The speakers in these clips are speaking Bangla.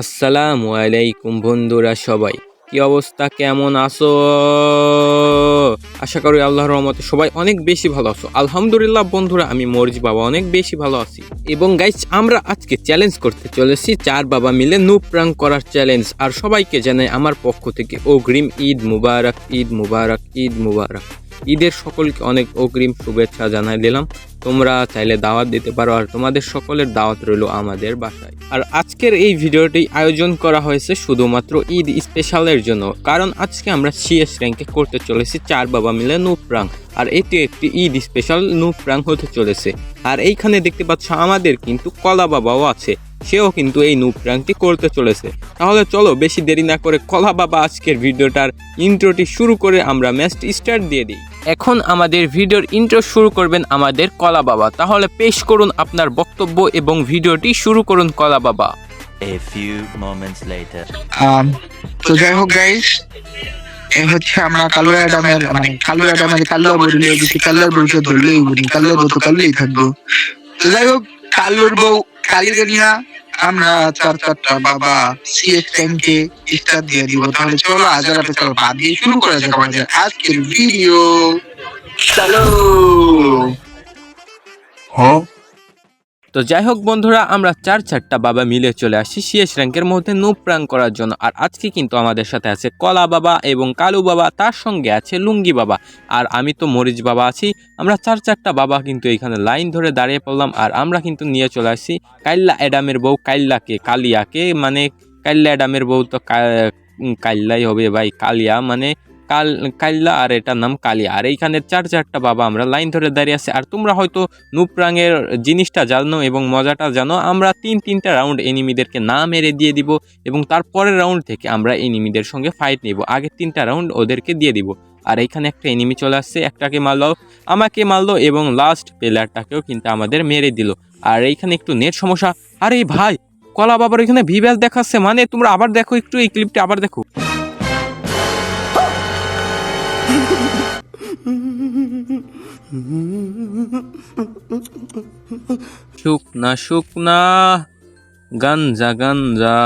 আসসালামু আলাইকুম বন্ধুরা সবাই। কি অবস্থা? কেমন আছো? আশা করি আল্লাহর রহমতে সবাই অনেক বেশি ভালো আছো। আলহামদুলিল্লাহ বন্ধুরা, আমি মরিজ বাবা অনেক বেশি ভালো আছি। এবং গাইস আমরা আজকে চ্যালেঞ্জ করতে চলেছি চার বাবা মিলে নু প্রাং করার চ্যালেঞ্জ আর সবাইকে জানাই আমার পক্ষ থেকে অগ্রিম ঈদ মুবারক ঈদ মুবারক ঈদ মুবারক। ঈদের সকলকে অনেক অগ্রিম শুভেচ্ছা জানাই দিলাম। তোমরা চাইলে দাওয়াত দিতে পারো আর তোমাদের সকলের দাওয়াত রইল আমাদের বাসায়। আর আজকের এই ভিডিওটি আয়োজন করা হয়েছে শুধুমাত্র ঈদ স্পেশালের জন্য, কারণ আজকে আমরা সিএস র্যাঙ্কে করতে চলেছি চার বাবা মিলে নুপ্রাং আর এটি একটি ঈদ স্পেশাল নুপ্রাং হতে চলেছে। আর এইখানে দেখতে পাচ্ছ আমাদের কিন্তু কলা বাবাও আছে, সেও কিন্তু এই নুপ্রাংটি করতে চলেছে। তাহলে চলো বেশি দেরি না করে কলা বাবা আজকের ভিডিওটার ইন্ট্রোটি শুরু করে আমরা ম্যাচটি স্টার্ট দিয়ে দিই। এখন আমাদের ভিডিওর ইন্ট্রো শুরু করবেন আমাদের কলা বাবা। তাহলে পেশ করুন আপনার বক্তব্য এবং ভিডিওটি শুরু করুন কলা বাবা। A few moments later. আম, তো যাই হোক গাইস এ হচ্ছে আমরা কালো অ্যাডামের মানে কালো অ্যাডামের কালো বললে যদি কালোর বউকে ধরলেই বলি কালোর বউ তো কালোই থাকব। তো যাই হোক কালোর বউ কালিকে নিয়ে আমরা চার চারটা বাবা সিএস ট্যাঙ্কে স্টার দিয়ে দিব। তাহলে চলো আজ রাতে চলো বাদ দিয়ে শুরু করা যাক আমাদের আজকের ভিডিও চলো তো যাই হোক বন্ধুরা, আমরা চার চারটা বাবা মিলে চলে আসি সিএস র্যাঙ্কের মধ্যে নো করার জন্য। আর আজকে কিন্তু আমাদের সাথে আছে কলা বাবা এবং কালু বাবা, তার সঙ্গে আছে লুঙ্গি বাবা। আর আমি তো মরিচ বাবা আছি। আমরা চার চারটা বাবা কিন্তু এখানে লাইন ধরে দাঁড়িয়ে পড়লাম। আর আমরা কিন্তু নিয়ে চলে আসি কাইল্লা অ্যাডামের বউ, কাইল্লাকে, কালিয়াকে। মানে কাইল্লা অ্যাডামের বউ তো কাইল্লাই হবে ভাই, কালিয়া। মানে কাল কাইল্লা আর এটার নাম কালিয়া আর এইখানে চার চারটা বাবা আমরা লাইন ধরে দাঁড়িয়ে আছি। আর তোমরা হয়তো নুপ্রাঙের জিনিসটা জানো এবং মজাটা জানো। আমরা তিন, তিনটা রাউন্ড এনিমিদেরকে না মেরে দিয়ে দিব এবং তারপরের রাউন্ড থেকে আমরা এনিমিদের সঙ্গে ফাইট নিব। আগে তিনটা রাউন্ড ওদেরকে দিয়ে দিব। আর এইখানে একটা এনিমি চলে আসছে, একটাকে মারলো, আমাকে মারলো এবং লাস্ট প্লেয়ারটাকেও কিন্তু আমাদের মেরে দিল। আর এইখানে একটু নেট সমস্যা। আরে ভাই, কলা বাবার এখানে ভিভ্যাস দেখাচ্ছে মানে তোমরা আবার দেখো একটু এই ক্লিপটা আবার দেখো। শুকনা শুকনা গাঞ্জা গাঞ্জা।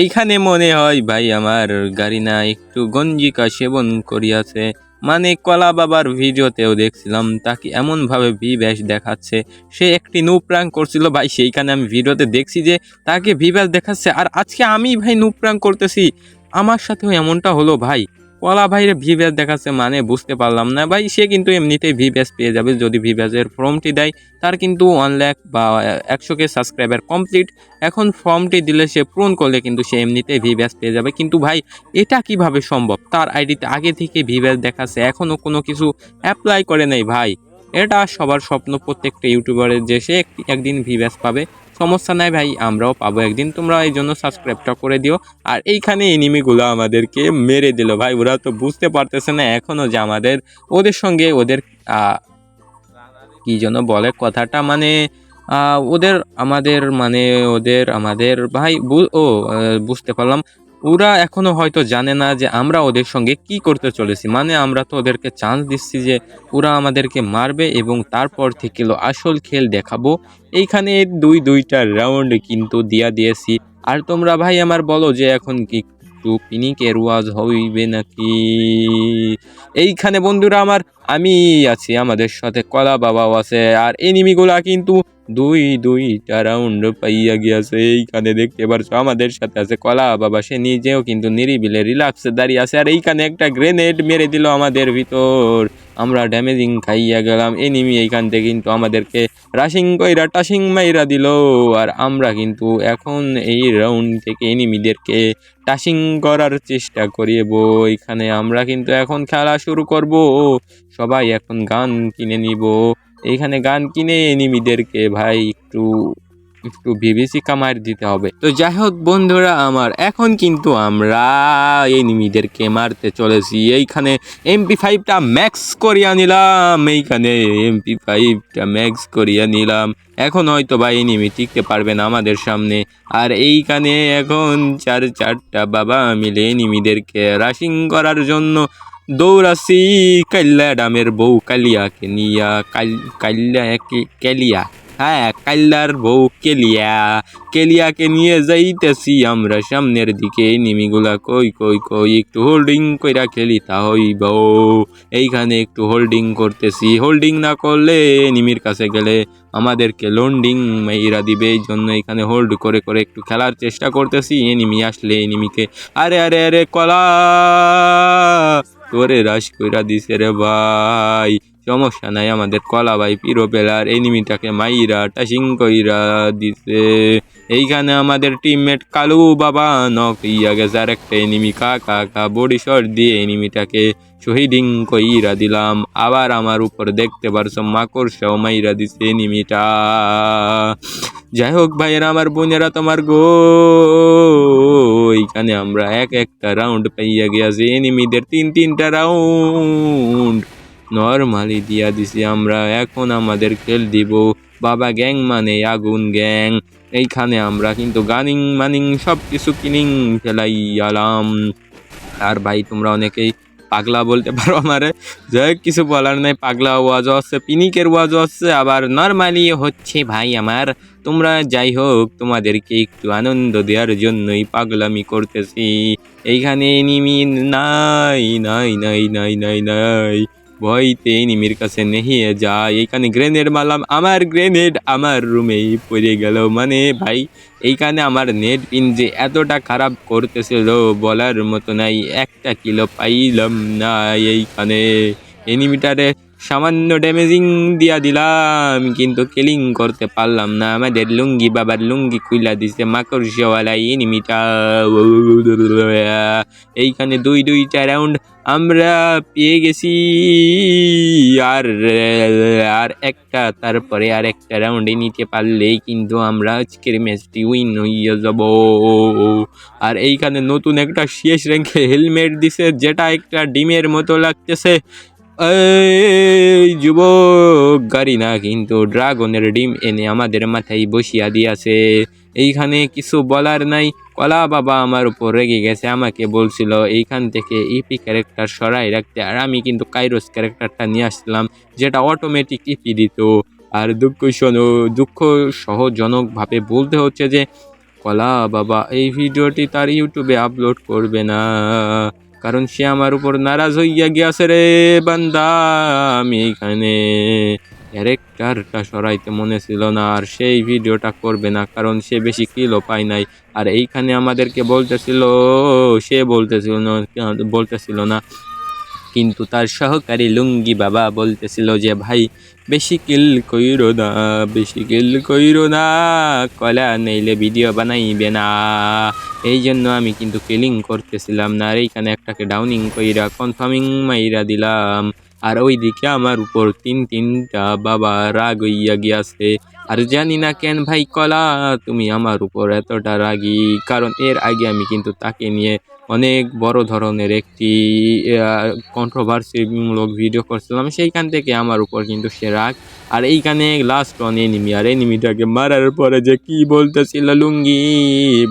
এইখানে মনে হয় ভাই আমার গাড়ি না, একটু গঞ্জিকা সেবন করিয়াছে। মানে কলা বাবার ভিডিওতেও দেখছিলাম, তাকে এমনভাবে ভি ব্যাস দেখাচ্ছে। সে একটি নুপ্রাং করছিল, ভাই সেইখানে আমি ভিডিওতে দেখছি যে তাকে ভি ব্যাস দেখাচ্ছে। আর আজকে আমি ভাই নুপ্রাং করতেছি, আমার সাথেও এমনটা হলো ভাই। কলা ভাইয়ের ভি ব্যাস দেখাচ্ছে মানে বুঝতে পারলাম না। ভাই, সে কিন্তু এমনিতেই ভি ব্যাস পেয়ে যাবে। যদি ভি ব্যাসের ফর্মটি দেয়, তার কিন্তু ওয়ান লাখ বা একশো কে সাবস্ক্রাইবার কমপ্লিট এখন ফর্মটি দিলে সে পূরণ করলে কিন্তু সে এমনিতেই ভি ব্যাস পেয়ে যাবে। কিন্তু ভাই, এটা কীভাবে সম্ভব? তার আইডিতে আগে থেকে ভি ব্যাস দেখাচ্ছে। এখনও কোনো কিছু অ্যাপ্লাই করে নাই ভাই। এটা সবার স্বপ্ন প্রত্যেকটা ইউটিউবারের যে সে একদিন ভি ব্যাস পাবে। সমস্যা নাই ভাই, আমরাও পাবো। একদিন তোমরা এই জন্য সাবস্ক্রাইবটা করে দিও। আর এইখানে এনিমিগুলো আমাদেরকে মেরে দিল। ভাই, ওরা তো বুঝতে পারতেছে না এখনও যে আমাদের, ওদের সঙ্গে ওদের কি যেন বলে কথাটা মানে ওদের, আমাদের মানে ওদের, আমাদের, ভাই ও বুঝতে পারলাম। ওরা এখনও হয়তো জানে না যে আমরা ওদের সঙ্গে কি করতে চলেছি। মানে আমরা তো ওদেরকে চান্স দিচ্ছি যে ওরা আমাদেরকে মারবে এবং তারপর থেকে আসল খেল দেখাবো। এইখানে দুই দুইটা রাউন্ড কিন্তু দিয়া দিয়েছি। আর তোমরা ভাই আমার বলো যে এখন কি একটু পিনিকের ওয়াজ হইবে নাকি? এইখানে বন্ধুরা আমার, আমি আছি, আমাদের সাথে কলা বাবাও আছে। আর এনিমিগুলা কিন্তু দুই দুইটা রাউন্ড পাইয়া গিয়েছে এইখানে দেখতে পারছ, আমাদের সাথে আছে কলা বাবা, সে নিজেও কিন্তু নিরিবিলে রিল্যাক্সে দাঁড়িয়ে আছে, আর এইখানে একটা গ্রেনেড মেরে দিল আমাদের ভিতর। আমরা ড্যামেজিং খাইয়া গেলাম এনিমি এইখান থেকে কিন্তু আমাদেরকে রাশিং কইরা টাশিং মাইরা দিল, আর আমরা কিন্তু এখন এই রাউন্ড থেকে এনিমিদেরকে টাশিং করার চেষ্টা করিব। এখানে আমরা কিন্তু এখন খেলা শুরু করব, সবাই এখন গান কিনে নিব। এইখানে গান কিনে এনিমিদেরকে ভাই একটু একটু বিবিসি কামার দিতে হবে। তো যাই হোক বন্ধুরা আমার, এখন কিন্তু আমরা এনিমিদেরকে মারতে চলেছি। এইখানে এমপি ফাইভটা ম্যাক্স করিয়া নিলাম। এইখানে এমপি ফাইভটা ম্যাক্স করিয়া নিলাম। এখন হয়তো বা এনিমি টিকতে পারবে না আমাদের সামনে। আর এইখানে এখন চার চারটা বাবা মিলে এনিমিদেরকে রাশিং করার জন্য দৌড়াছি কাল্লা ডামের বউ কালিয়াকে নিয়া কাল কাল্লা কালিয়া হ্যাঁ কাল্লার বউ কেলিয়া কেলিয়াকে নিয়ে যাইতেছি আমরা সামনের দিকে নিমিগুলা কই কই কই একটু হোল্ডিং কইরা খেলি তা হইব এইখানে একটু হোল্ডিং করতেছি হোল্ডিং না করলে নিমির কাছে গেলে আমাদেরকে লোন্ডিং মেয়েরা দিবে এই জন্য এখানে হোল্ড করে করে একটু খেলার চেষ্টা করতেছি এনিমি আসলে এনিমিকে আরে আরে আরে কলা তোরে রাশ কইরা দিছে রে ভাই। সমস্যা নাই, আমাদের কলা ভাই পিরো পেলার এনিমিটাকে মাইরা টাসিং কইরা দিছে। এইখানে আমাদের টিমমেট কালু বাবা নক ইয়া গেছে আর একটা এনিমি কা কা কা বডি শট দিয়ে এনিমিটাকে শহীদিং কইরা দিলাম আবার আমার উপর দেখতে পারছ মাকড়সাও মাইরা দিছে এনিমিটা যাই হোক ভাইয়েরা, আমার বোনেরা, তোমার গো, এইখানে আমরা এক একটা রাউন্ড পাইয়া গিয়াছি, এনিমিদের তিন তিনটা রাউন্ড নর্মালি দিয়া দিছি আমরা, এখন আমাদের খেল দিব। বাবা গ্যাং মানে আগুন গ্যাং। এইখানে আমরা কিন্তু গানিং মানিং সব কিছু কিনিং ফেলাই আলাম আর ভাই, তোমরা অনেকেই পাগলা বলতে পারো আমারে। যাই কিছু বলার নাই, পাগলা ওয়াজও আছে পিনিকের ওয়াজও আছে আবার নর্মালি হচ্ছে ভাই আমার। তোমরা যাই হোক, তোমাদেরকে একটু আনন্দ দেওয়ার জন্যই পাগলামি করতেছি। এইখানে নিমি নাই নাই নাই নাই নাই নাই। ভয়তে নিমির কাছে, নেহিয়ে যা এইখানে গ্রেনেড মারলাম, আমার গ্রেনেড আমার রুমেই পড়ে গেল। মানে ভাই, এইখানে আমার নেট পিন যে এতটা খারাপ করতেছিল, বলার মতো নাই। একটা কিলো পাইলাম না এইখানে। এনিমিটারে সামান্য ড্যামেজিং দিয়া দিলাম, কিন্তু কিলিং করতে পারলাম না। আমাদের লুঙ্গি বাবার লুঙ্গি খুইলা দিছে মাকড়সাওয়ালা এনিমিটা এইখানে দুই, দুইটা রাউন্ড আমরা পেয়ে গেছি। আর আর একটা, তারপরে আর একটা রাউন্ডে নিতে পারলেই কিন্তু আমরা আজকের ম্যাচটি উইন হইয়া যাব। আর এইখানে নতুন একটা শেষ র্যাঙ্কে হেলমেট দিছে, যেটা একটা ডিমের মতো লাগতেছে। এই যুবক, গাড়ি না, কিন্তু ড্রাগনের ডিম এনে আমাদের মাথায় বসিয়া দিয়াছে। এইখানে কিছু বলার নাই। কলা বাবা আমার উপর রেগে গেছে, আমাকে বলছিল, এইখান থেকে ইপি ক্যারেক্টার সরাই রাখতে। আর আমি কিন্তু কাইরোস ক্যারেক্টারটা নিয়ে আসলাম যেটা অটোমেটিক ইপি দিত। আর দুঃখ দুঃখ সহজনকভাবে বলতে হচ্ছে যে, কলা বাবা, এই ভিডিওটি তার ইউটিউবে আপলোড করবে না। কারণ সে আমার উপর নারাজ হইয়া গিয়াছে রে বান্দা, আমি এইখানে। ক্যারেক্টারটা সরাইতে মনে ছিল না, আর সেই ভিডিওটা করবে না, কারণ সে বেশি কিলো পায় নাই। আর এইখানে আমাদেরকে বলতেছিল, সে বলতেছিল না বলতেছিল না। কিন্তু তার সহকারী লুঙ্গি বাবা বলতেছিল যে, ভাই বেশি কিল কইরো না বেশি কিল কইরো না কলা নেইলে ভিডিও বানাইবে না এই জন্য আমি কিন্তু কিলিং করতেছিলাম না আর এইখানে একটাকে ডাউনিং কইরা কনফার্মিং মাইরা দিলাম। আর ওইদিকে আমার উপর তিন তিনটা বাবা রাগ হইয়া গিয়াছে। আর জানি না কেন ভাই কলা, তুমি আমার উপর এতটা রাগি। কারণ এর আগে আমি কিন্তু তাকে নিয়ে অনেক বড় ধরনের একটি কন্ট্রোভার্সিমূলক ভিডিও করছিলাম। সেইখান থেকে আমার উপর কিন্তু সে রাগ। আর এইখানে লাস্ট অন এনিমি আর এনিমিটাকে মারার পরে যে কি বলতেছিল লুঙ্গি?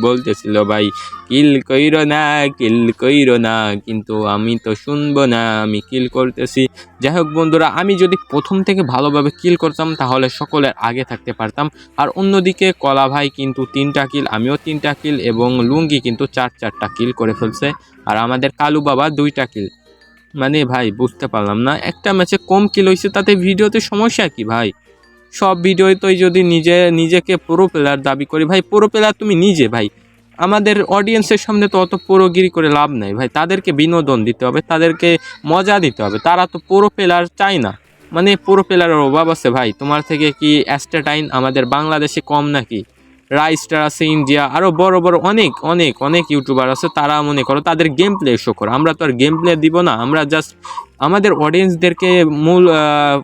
বলতেছিল, ভাই কিল কইরো না কিল কইরো না। কিন্তু আমি তো শুনব না, আমি কিল করতেছি। যাই হোক বন্ধুরা, আমি যদি প্রথম থেকে ভালোভাবে কিল করতাম, তাহলে সকলের আগে থাকতে পারতাম। আর অন্যদিকে কলা ভাই কিন্তু তিনটা কিল আমিও তিনটা কিল এবং লুঙ্গি কিন্তু চার চারটা কিল করে ফেলছে আর আমাদের কালু বাবা দুইটা কিল মানে ভাই, বুঝতে পারলাম না। একটা ম্যাচে কম কিল হয়েছে তাতে ভিডিওতে সমস্যা কি ভাই? সব ভিডিওতেই যদি নিজে, নিজেকে প্রো প্লেয়ার দাবি করি, ভাই প্রো প্লেয়ার তুমি নিজে ভাই। আমাদের অডিয়েন্সের সামনে তো অত পুরোগিরি করে লাভ নাই ভাই। তাদেরকে বিনোদন দিতে হবে, তাদেরকে মজা দিতে হবে। তারা তো পুরো প্লেয়ার চায় না। মানে পুরো প্লেয়ারের অভাব আছে ভাই। তোমার থেকে কি অ্যাস্টাটাইন আমাদের বাংলাদেশে কম নাকি? রাইস্টার আছে ইন্ডিয়া আরও বড় বড় অনেক অনেক অনেক ইউটিউবার আছে, তারা মনে করো তাদের গেম প্লে শো করো। আমরা তো আর গেম প্লে দিব না, আমরা জাস্ট আমাদের অডিয়েন্সদেরকে মূল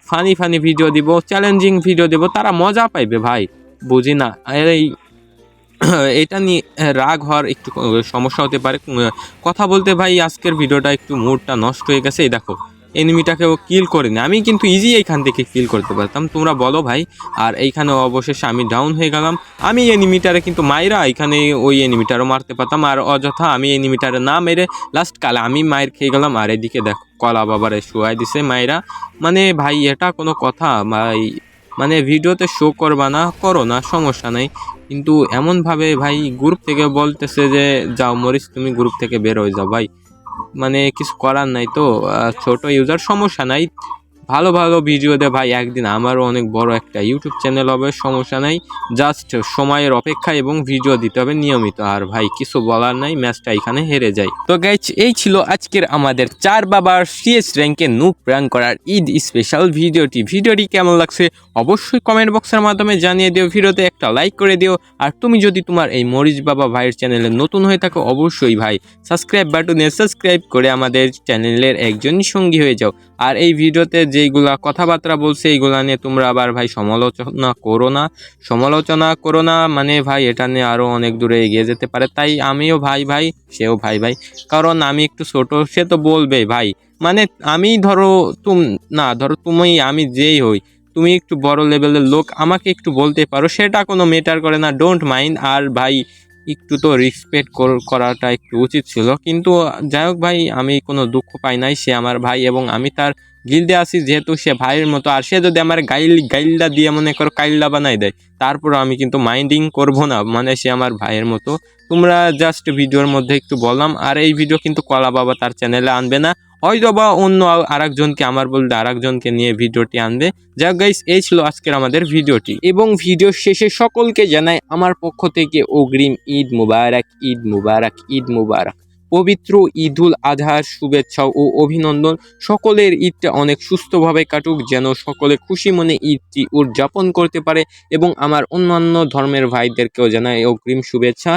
ফানি ফানি ভিডিও দিব চ্যালেঞ্জিং ভিডিও দিব, তারা মজা পাইবে ভাই, বুঝি না? এই এটা নিয়ে রাগ হওয়ার একটু সমস্যা হতে পারে। কথা বলতে ভাই, আজকের ভিডিওটা একটু মুডটা নষ্ট হয়ে গেছে, এই দেখো। এনিমিটাকেও কিল করিনি। আমি কিন্তু ইজি এইখান থেকে কিল করতে পারতাম। তোমরা বলো ভাই। আর এইখানে অবশেষে আমি ডাউন হয়ে গেলাম। আমি এনিমিটারে কিন্তু মাইরা এখানে ওই এনিমিটারও মারতে পারতাম। আর অযথা আমি এনিমিটারে না মেরে লাস্ট কালে আমি মায়ের খেয়ে গেলাম। আর এদিকে দেখো, কলা বাবারে শুয়াই দিছে মায়েরা মানে ভাই, এটা কোনো কথা। ভাই মানে ভিডিওতে শো করবা না, করো না, সমস্যা নাই। কিন্তু এমনভাবে ভাই গ্রুপ থেকে বলতেছে যে, যাও মরিস তুমি গ্রুপ থেকে বের হয়ে যাও ভাই। মানে কিছু করার নাই তো ছোট ইউজার সমস্যা নাই। ভালো ভালো ভিডিও দে ভাই, একদিন আমারও অনেক বড় একটা ইউটিউব চ্যানেল হবে, সমস্যা নাই। জাস্ট সময়ের অপেক্ষা এবং ভিডিও দিতে হবে নিয়মিত। আর ভাই, কিছু বলার নাই ম্যাচটা এখানে হেরে যায় তো গাইজ এই ছিল আজকের আমাদের চার বাবার সিএস র্যাঙ্কে নুক প্র্যাঙ্ক করার ঈদ স্পেশাল ভিডিওটি ভিডিওটি কেমন লাগছে অবশ্যই কমেন্ট বক্সের মাধ্যমে জানিয়ে দিও। ভিডিওতে একটা লাইক করে দিও। আর তুমি যদি তোমার এই মরিচ বাবা ভাইয়ের চ্যানেলে নতুন হয়ে থাকো, অবশ্যই ভাই সাবস্ক্রাইব বাটনে সাবস্ক্রাইব করে আমাদের চ্যানেলের একজন সঙ্গী হয়ে যাও। আর এই ভিডিওতে যেইগুলা কথাবার্তা বলছে, এইগুলা নিয়ে তোমরা আবার ভাই সমালোচনা করো না। সমালোচনা করো না মানে ভাই এটা নিয়ে আরও অনেক দূরে এগিয়ে যেতে পারে। তাই আমিও ভাই ভাই, সেও ভাই ভাই, কারণ আমি একটু ছোট, সে তো বলবে ভাই। মানে আমি ধরো তুম, না ধরো তুমি, আমি যেই হই, তুমি একটু বড় লেভেলের লোক, আমাকে একটু বলতে পারো, সেটা কোনো মেটার করে না ডোন্ট মাইন্ড আর ভাই একটু তো রেসপেক্ট করাটা একটু উচিত ছিল। কিন্তু যাই হোক ভাই, আমি কোনো দুঃখ পাই নাই। সে আমার ভাই এবং আমি তার গিলদে আছি। যেহেতু সে ভাইয়ের মতো, আর সে যদি আমার গাইল গাইলটা দিয়ে মনে করো কাইল্লা বানাই দেয় তারপর আমি কিন্তু মাইন্ডিং করব না। মানে সে আমার ভাইয়ের মতো। তোমরা জাস্ট ভিডিওর মধ্যে একটু বললাম। আর এই ভিডিও কিন্তু কলা বাবা তার চ্যানেলে আনবে না। হয়তো বা অন্য আরেকজনকে, আমার বলতে আরেকজনকে নিয়ে ভিডিওটি আনবে। যাক গাইস এই ছিল আজকের আমাদের ভিডিওটি। এবং ভিডিও শেষে সকলকে জানাই, আমার পক্ষ থেকে অগ্রিম ঈদ মুবারক ঈদ মুবারক ঈদ মুবারক। পবিত্র ঈদুল আজহার শুভেচ্ছা ও অভিনন্দন। সকলের ঈদটা অনেক সুস্থভাবে কাটুক, যেন সকলে খুশি মনে ঈদটি উদযাপন করতে পারে এবং আমার অন্যান্য ধর্মের ভাইদেরকেও জানাই অগ্রিম শুভেচ্ছা।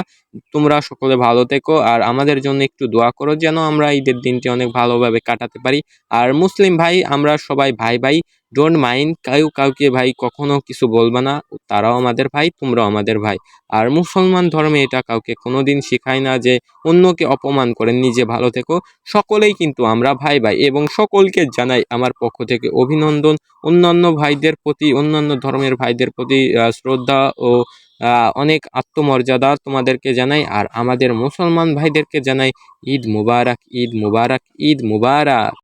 তোমরা সকলে ভালো থেকো আর আমাদের জন্য একটু দোয়া করো যেন আমরা ঈদের দিনটি অনেক ভালোভাবে কাটাতে পারি। আর মুসলিম ভাই, আমরা সবাই ভাই ভাই ডোন্ট মাইন্ড কেউ কাউকে ভাই কখনো কিছু বলবে না, তারাও আমাদের ভাই, তোমরাও আমাদের ভাই। আর মুসলমান ধর্মে এটা কাউকে কোনোদিন শেখায় না যে অন্যকে অপমান করে নিজে ভালো থেকো। সকলেই কিন্তু আমরা ভাই ভাই এবং সকলকে জানাই আমার পক্ষ থেকে অভিনন্দন। অন্যান্য ভাইদের প্রতি, অন্যান্য ধর্মের ভাইদের প্রতি শ্রদ্ধা ও অনেক আত্মমর্যাদা তোমাদেরকে জানাই, আর আমাদের মুসলমান ভাইদেরকে জানাই ঈদ মুবারক ঈদ মুবারক ঈদ মুবারক।